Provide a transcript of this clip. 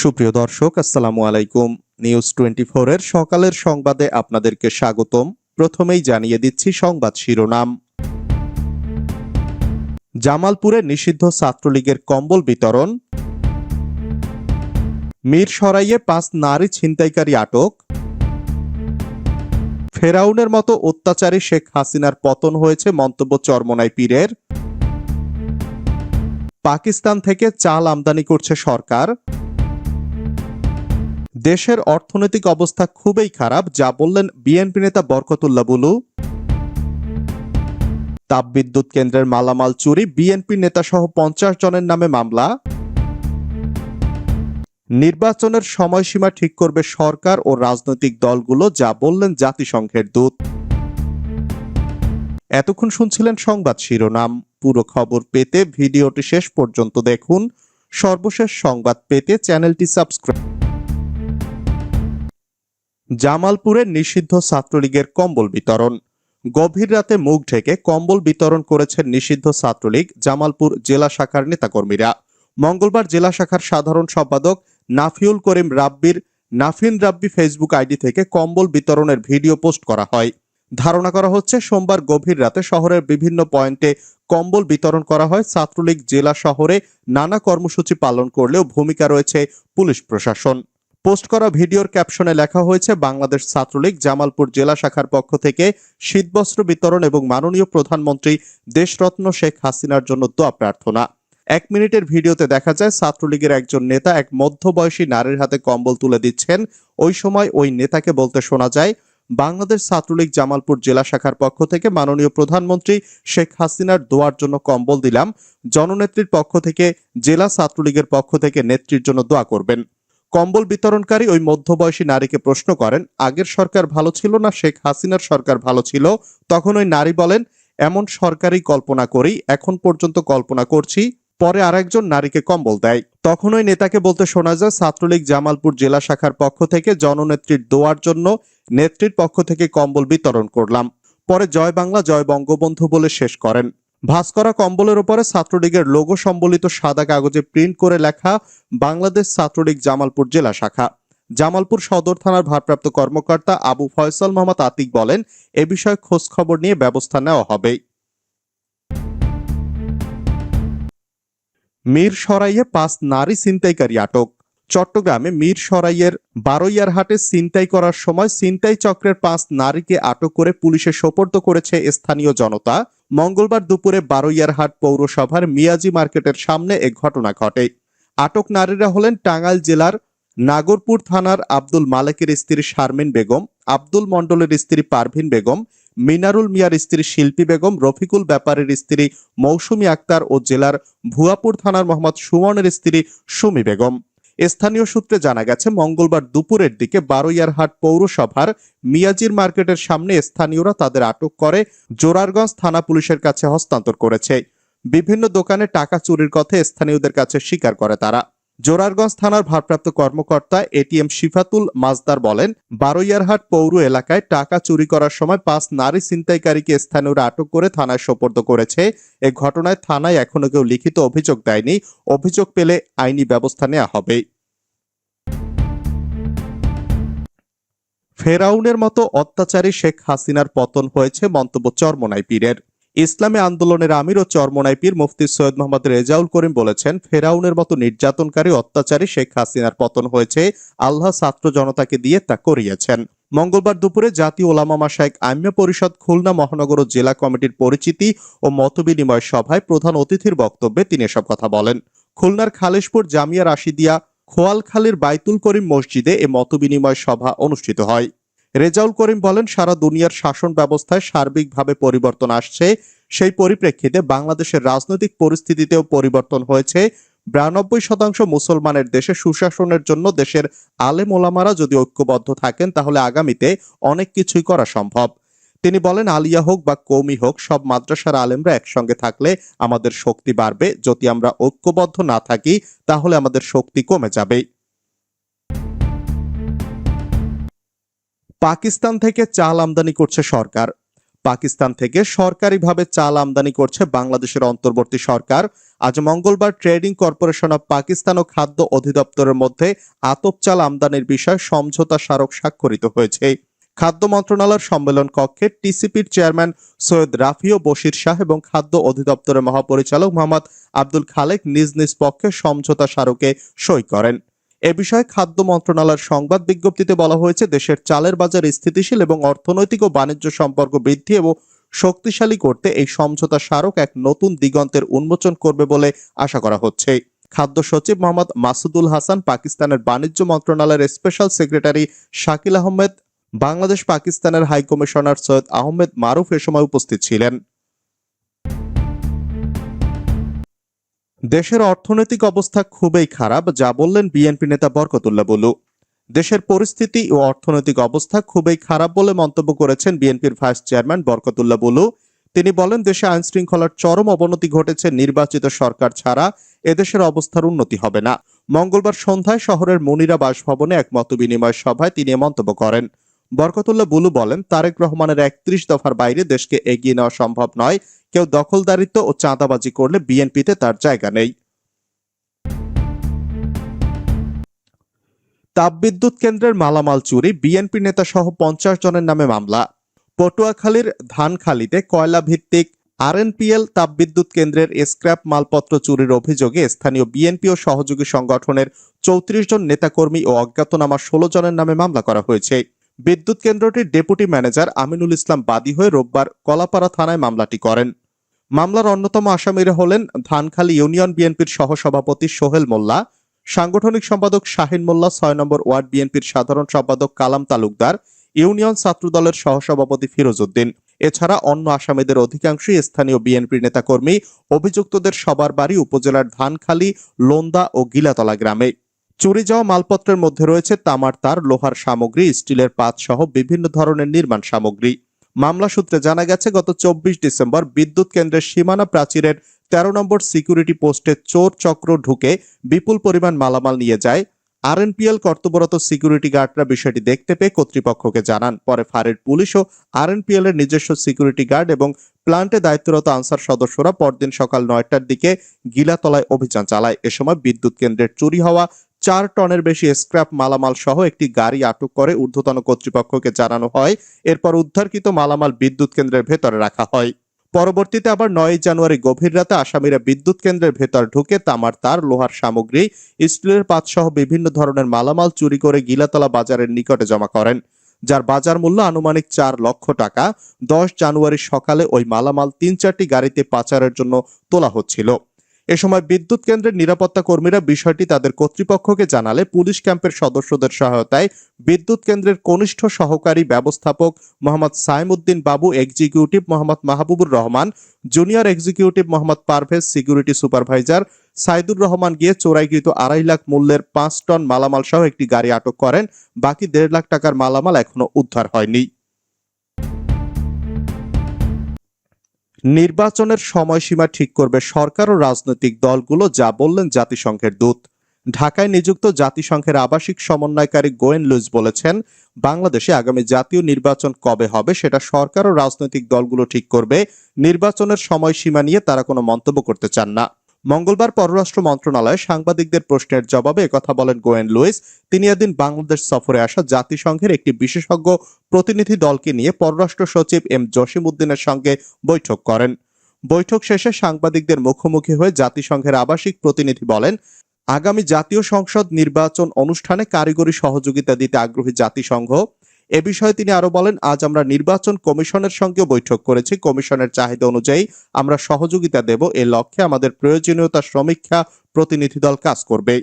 সুপ্রিয় দর্শক, আসসালামু আলাইকুম। নিউজ টোয়েন্টি এর সকালের সংবাদে আপনাদেরকে স্বাগতম। প্রথমেই জানিয়ে দিচ্ছি সংবাদ শিরোনাম। জামালপুরে নিষিদ্ধ ছাত্রলীগের কম্বল বিতরণ। মিরসরাইয়ে পাঁচ নারী ছিনতাইকারী আটক। ফেরাউনের মতো অত্যাচারী শেখ হাসিনার পতন হয়েছে মন্তব্য চরমনাই পীরের। পাকিস্তান থেকে চাল আমদানি করছে সরকার। দেশের অর্থনৈতিক অবস্থা খুবই খারাপ, যা বললেন বিএনপি নেতা বরকতুল্লাহ বুলু। তাপবিদ্যুৎ কেন্দ্রের মালামাল চুরি, বিএনপি নেতা সহ পঞ্চাশ জনের নামে মামলা। নির্বাচনের সময়সীমা ঠিক করবে সরকার ও রাজনৈতিক দলগুলো, যা বললেন জাতিসংঘের দূত। এতক্ষণ শুনছিলেন সংবাদ শিরোনাম। পুরো খবর পেতে ভিডিওটি শেষ পর্যন্ত দেখুন। সর্বশেষ সংবাদ পেতে চ্যানেলটি সাবস্ক্রাইব জামালপুরে নিষিদ্ধ ছাত্রলীগের কম্বল বিতরণ। গভীর রাতে মুখ ঢেকে কম্বল বিতরণ করেছেন নিষিদ্ধ ছাত্রলীগ জামালপুর জেলা শাখার নেতাকর্মীরা। মঙ্গলবার জেলা শাখার সাধারণ সম্পাদক নাফিউল করিম রাব্বির নাফিন রাব্বি ফেসবুক আইডি থেকে কম্বল বিতরণের ভিডিও পোস্ট করা হয়। ধারণা করা হচ্ছে, সোমবার গভীর রাতে শহরের বিভিন্ন পয়েন্টে কম্বল বিতরণ করা হয়। ছাত্রলীগ জেলা শহরে নানা কর্মসূচি পালন করলেও ভূমিকা রয়েছে পুলিশ প্রশাসন। পোস্ট করা ভিডিওর ক্যাপশনে লেখা হয়েছে, বাংলাদেশ ছাত্রলীগ জামালপুর জেলা শাখার পক্ষ থেকে শীতবস্ত্র বিতরণ এবং মাননীয় প্রধানমন্ত্রী দেশরত্ন শেখ হাসিনার জন্য দোয়া প্রার্থনা। এক মিনিটের ভিডিওতে দেখা যায়, ছাত্রলীগের একজন নেতা এক মধ্যবয়সী নারীর হাতে কম্বল তুলে দিচ্ছেন। ওই সময় ওই নেতাকে বলতে শোনা যায়, বাংলাদেশ ছাত্রলীগ জামালপুর জেলা শাখার পক্ষ থেকে মাননীয় প্রধানমন্ত্রী শেখ হাসিনার দোয়ার জন্য কম্বল দিলাম। জননেত্রীর পক্ষ থেকে, জেলা ছাত্রলীগের পক্ষ থেকে নেত্রীর জন্য দোয়া করবেন। কম্বল বিতরণকারী ওই মধ্যবয়সী নারীকে প্রশ্ন করেন, আগের সরকার ভালো ছিল না? শেখ হাসিনার সরকার ভালো ছিল? তখন ওই নারী বলেন, এমন সরকারই কল্পনা করি, এখন পর্যন্ত কল্পনা করছি। পরে আরেকজন নারীকে কম্বল দেয়। তখন ওই নেতাকে বলতে শোনা যায়, ছাত্রলীগ জামালপুর জেলা শাখার পক্ষ থেকে জননেত্রীর দোয়ার জন্য নেত্রীর পক্ষ থেকে কম্বল বিতরণ করলাম। পরে জয় বাংলা, জয় বঙ্গবন্ধু বলে শেষ করেন। ভাস করা কম্বলের উপরে ছাত্রলীগের লোগো সম্বলিত সাদা কাগজে প্রিন্ট করে লেখা বাংলাদেশ ছাত্রলীগ জামালপুর জেলা শাখা। জামালপুর সদর থানার ভারপ্রাপ্ত কর্মকর্তা আবু ফয়সাল মোহাম্মদ আতিক বলেন, এ বিষয়ে খোঁজ খবর নিয়ে ব্যবস্থা নেওয়া হবে মীর সরাইয়ে পাঁচ নারী ছিনতাইকারী আটক। চট্টগ্রামে মীর সরাইয়ের বারৈয়ার হাটে ছিনতাই করার সময় ছিনতাই চক্রের পাঁচ নারীকে আটক করে পুলিশে সোপর্দ করেছে স্থানীয় জনতা। মঙ্গলবার দুপুরে বারৈয়ারহাট পৌরসভার মিয়াজি মার্কেটের সামনে এ ঘটনা ঘটে। আটক নারীরা হলেন টাঙ্গাইল জেলার নাগরপুর থানার আব্দুল মালেকের স্ত্রী শারমিন বেগম, আব্দুল মণ্ডলের স্ত্রী পারভিন বেগম, মিনারুল মিয়ার স্ত্রী শিল্পী বেগম, রফিকুল ব্যাপারের স্ত্রী মৌসুমী আক্তার ও জেলার ভুয়াপুর থানার মোহাম্মদ সুমনের স্ত্রী সুমি বেগম। স্থানীয় সূত্রে জানা গেছে, মঙ্গলবার দুপুরের দিকে বারোয়ারহাট পৌরসভার মিয়াজির মার্কেটের সামনে স্থানীয়রা তাদের আটক করে জোরারগঞ্জ থানা পুলিশের কাছে হস্তান্তর করেছে। বিভিন্ন দোকানে টাকা চুরির কথা স্থানীয়দের কাছে স্বীকার করে তারা। জোরারগঞ্জ থানার ভারপ্রাপ্ত কর্মকর্তা এটিএম শিফাতুল মাজদার বলেন বারৈয়ারহাট পৌর এলাকায় টাকা চুরি করার সময় পাঁচ নারী ছিনতাইকারীকে স্থানীয়রা আটক করে থানায় সোপর্দ করেছে। এ ঘটনায় থানায় এখনও কেউ লিখিত অভিযোগ দেয়নি। অভিযোগ পেলে আইনি ব্যবস্থা নেওয়া হবে। ফেরাউনের মতো অত্যাচারী শেখ হাসিনার পতন হয়েছে মন্তব্য চরমনাই পীরের। ইসলামী আন্দোলনের আমির ও চরমনাই পীর মুফতি সৈয়দ মোহাম্মদ রেজাউল করিম বলেছেন, ফেরাউনের মতো নির্যাতনকারী অত্যাচারী শেখ হাসিনার পতন হয়েছে, আল্লাহ ছাত্র জনতাকে দিয়ে তা করিয়েছেন। মঙ্গলবার দুপুরে জাতীয় ওলামা মাসায়েক আইম্য পরিষদ খুলনা মহানগর জেলা কমিটির পরিচিতি ও মতবিনিময় সভায় প্রধান অতিথির বক্তব্যে তিনি এসব কথা বলেন। খুলনার খালেশপুর জামিয়া রাশিদিয়া খোয়ালখালীর বাইতুল করিম মসজিদে এ মতবিনিময় সভা অনুষ্ঠিত হয়। রেজাউল করিম বলেন, সারা দুনিয়ার শাসন ব্যবস্থায় সার্বিকভাবে পরিবর্তন আসছে। সেই পরিপ্রেক্ষিতে বাংলাদেশের রাজনৈতিক পরিস্থিতিতেও পরিবর্তন হয়েছে। বিরানব্বই শতাংশ মুসলমানের দেশে সুশাসনের জন্য দেশের আলেম ওলামারা যদি ঐক্যবদ্ধ থাকেন, তাহলে আগামীতে অনেক কিছুই করা সম্ভব। তিনি বলেন, আলিয়া হোক বা কৌমি হোক, সব মাদ্রাসার আলেমরা একসঙ্গে থাকলে আমাদের শক্তি বাড়বে। যদি আমরা ঐক্যবদ্ধ না থাকি, তাহলে আমাদের শক্তি কমে যাবে। পাকিস্তান থেকে চাল আমদানি করছে সরকার। পাকিস্তান থেকে সরকারিভাবে চাল আমদানি করছে বাংলাদেশের অন্তর্বর্তী সরকার। আজ মঙ্গলবার ট্রেডিং কর্পোরেশন অব পাকিস্তান ও খাদ্য অধিদপ্তরের মধ্যে আতপ চাল আমদানির বিষয়ে সমঝোতা স্মারক স্বাক্ষরিত হয়েছে। খাদ্য মন্ত্রণালয়ের সম্মেলন কক্ষে টিসিপির চেয়ারম্যান সৈয়দ রাফিও বশির শাহ এবং খাদ্য অধিদপ্তরের মহাপরিচালক মোহাম্মদ আব্দুল খালেক নিজ নিজ পক্ষে সমঝোতা স্মারকে সই করেন। এ বিষয়ে খাদ্য মন্ত্রণালয়ের সংবাদ বিজ্ঞপ্তিতে বলা হয়েছে, দেশের চালের বাজার স্থিতিশীল এবং অর্থনৈতিক ও বাণিজ্য সম্পর্ক বৃদ্ধি এবং শক্তিশালী করতে এই সমঝোতা স্মারক এক নতুন দিগন্তের উন্মোচন করবে বলে আশা করা হচ্ছে। খাদ্য সচিব মোহাম্মদ মাসুদুল হাসান, পাকিস্তানের বাণিজ্য মন্ত্রণালয়ের স্পেশাল সেক্রেটারি শাকিল আহমেদ বাংলাদেশ পাকিস্তানের হাইকমিশনার সৈয়দ আহমেদ মারুফ এ সময় উপস্থিত ছিলেন। দেশের অর্থনৈতিক অবস্থা খুবই খারাপ, যা বললেন বিএনপি নেতা বরকতুল্লাহ বলু। দেশের পরিস্থিতি ও অর্থনৈতিক অবস্থা খুবই খারাপ বলে মন্তব্য করেছেন বিএনপির ভাইস চেয়ারম্যান বরকতুল্লাহ বলু। তিনি বলেন, দেশে আইন শৃঙ্খলার চরম অবনতি ঘটেছে, নির্বাচিত সরকার ছাড়া এদেশের অবস্থার উন্নতি হবে না। মঙ্গলবার সন্ধ্যায় শহরের মনিরা বাসভবনে এক মতবিনিময় সভায় তিনি মন্তব্য করেন। বরকতুল্লাহ বুলু বলেন, তারেক রহমানের একত্রিশ দফার বাইরে দেশকে এগিয়ে নেওয়া সম্ভব নয় কেউ দখলদারিত্ব ও চাঁদাবাজি করলে বিএনপিতে তার জায়গা নেই। তাপবিদ্যুৎ কেন্দ্রের মালামাল চুরি, বিএনপি নেতা সহ পঞ্চাশ জনের নামে মামলা। পটুয়াখালীর ধানখালীতে কয়লা ভিত্তিক আরএনপিএল তাপবিদ্যুৎ কেন্দ্রের স্ক্র্যাপ মালপত্র চুরির অভিযোগে স্থানীয় বিএনপি ও সহযোগী সংগঠনের চৌত্রিশ জন নেতাকর্মী ও অজ্ঞাতনামা ষোলো জনের নামে মামলা করা হয়েছে। বিদ্যুৎ কেন্দ্রটির ডেপুটি ম্যানেজার আমিনুল ইসলাম বাদী হয়ে রোববার কলাপাড়া থানায় মামলাটি করেন। মামলার অন্যতম আসামিরা হলেন ধানখালী ইউনিয়ন বিএনপির সহসভাপতি সোহেল মোল্লা, সাংগঠনিক সম্পাদক শাহিন মোল্লা, ছয় নম্বর ওয়ার্ড বিএনপির সাধারণ সম্পাদক কালাম তালুকদার, ইউনিয়ন ছাত্রদলের সহসভাপতি ফিরোজ উদ্দিন এছাড়া অন্য আসামিদের অধিকাংশই স্থানীয় বিএনপির নেতাকর্মী, অভিযুক্তদের সবার বাড়ি উপজেলার ধানখালী, লোন্দা ও গিলাতলা গ্রামে। চুরি যাওয়া মালপত্রের মধ্যে রয়েছে তামার তার, লোহার সামগ্রী, স্টিলের পাত সহ বিভিন্ন ধরনের নির্মাণ সামগ্রী। মামলা সূত্রে জানা গেছে, গত চব্বিশ ডিসেম্বর বিদ্যুৎ কেন্দ্রের সীমানা প্রাচীরের তেরো নম্বর সিকিউরিটি পোস্টে চোর চক্র ঢুকে বিপুল পরিমাণ মালামাল নিয়ে যায়। আর আরএনপিএল কর্তব্যরত সিকিউরিটি গার্ডরা বিষয়টি দেখতে পেয়ে কর্তৃপক্ষকে জানান। পরে ফাঁড়ির পুলিশ ও আর আরএনপিএল এর নিজস্ব সিকিউরিটি গার্ড এবং প্লান্টে দায়িত্বরত আনসার সদস্যরা পরদিন সকাল নয়টার দিকে গিলাতলায় অভিযান চালায়। এ সময় বিদ্যুৎ কেন্দ্রের চুরি হওয়া চার টনের বেশি স্ক্র্যাপ মালামাল সহ একটি গাড়ি আটক করে ঊর্ধ্বতন কর্তৃপক্ষকে জানানো হয়। এরপর উদ্ধারকৃত মালামাল বিদ্যুৎ কেন্দ্রের ভেতরে রাখা হয়। পরবর্তীতে আবার নয় জানুয়ারি গভীর রাতে আসামিরা বিদ্যুৎ কেন্দ্রের ভেতর ঢুকে তামার তার, লোহার সামগ্রী, স্টিলের পাত সহ বিভিন্ন ধরনের মালামাল চুরি করে গিলাতলা বাজারের নিকটে জমা করেন, যার বাজার মূল্য আনুমানিক চার লক্ষ টাকা। দশ জানুয়ারি সকালে ওই মালামাল তিন চারটি গাড়িতে পাচারের জন্য তোলা হচ্ছিল। এ সময় বিদ্যুৎ কেন্দ্রের নিরাপত্তা কর্মীরা বিষয়টি তাদের কর্তৃপক্ষকে জানালে পুলিশ ক্যাম্পের সদস্যদের সহায়তায় বিদ্যুৎ কেন্দ্রের কনিষ্ঠ সহকারী ব্যবস্থাপক Mohammad Saimuddin Babu, executive Mohammad Mahbubur Rahman, junior executive Mohammad Parvez, security supervisor Saidur Rahman গিয়ে চোরাইকৃত আড়াই লাখ মূল্যের পাঁচ টন মালামাল সহ একটি গাড়ি আটক করেন। বাকি দেড় লাখ টাকার মালামাল এখনও উদ্ধার হয়নি। নির্বাচনের সময়সীমা ঠিক করবে সরকার ও রাজনৈতিক দলগুলো, যা বললেন জাতিসংঘের দূত। ঢাকায় নিযুক্ত জাতিসংঘের আবাসিক সমন্বয়কারী গোয়েন লুইস বলেছেন, বাংলাদেশে আগামী জাতীয় নির্বাচন কবে হবে সেটা সরকার ও রাজনৈতিক দলগুলো ঠিক করবে। নির্বাচনের সময়সীমা নিয়ে তারা কোনো মন্তব্য করতে চান না। মঙ্গলবার পররাষ্ট্র মন্ত্রণালয়ে সাংবাদিকদের প্রশ্নের জবাবে একথা বলেন গোয়েন লুইস। তিনি এদিন বাংলাদেশ সফরে আসা জাতিসংঘের একটি বিশেষজ্ঞ প্রতিনিধি দলকে নিয়ে পররাষ্ট্র সচিব এম জসিম উদ্দিনের সঙ্গে বৈঠক করেন। বৈঠক শেষে সাংবাদিকদের মুখোমুখি হয়ে জাতিসংঘের আবাসিক প্রতিনিধি বলেন, আগামী জাতীয় সংসদ নির্বাচন অনুষ্ঠানে কারিগরি সহযোগিতা দিতে আগ্রহী জাতিসংঘ এ বিষয়ে তিনি আরও বলেন, আজ আমরা নির্বাচন কমিশনের সঙ্গে বৈঠক করেছি। কমিশনের চাহিদা অনুযায়ী আমরা সহযোগিতা দেব। এ লক্ষ্যে আমাদের প্রয়োজনীয়তা সমীক্ষা প্রতিনিধি দল কাজ করবে।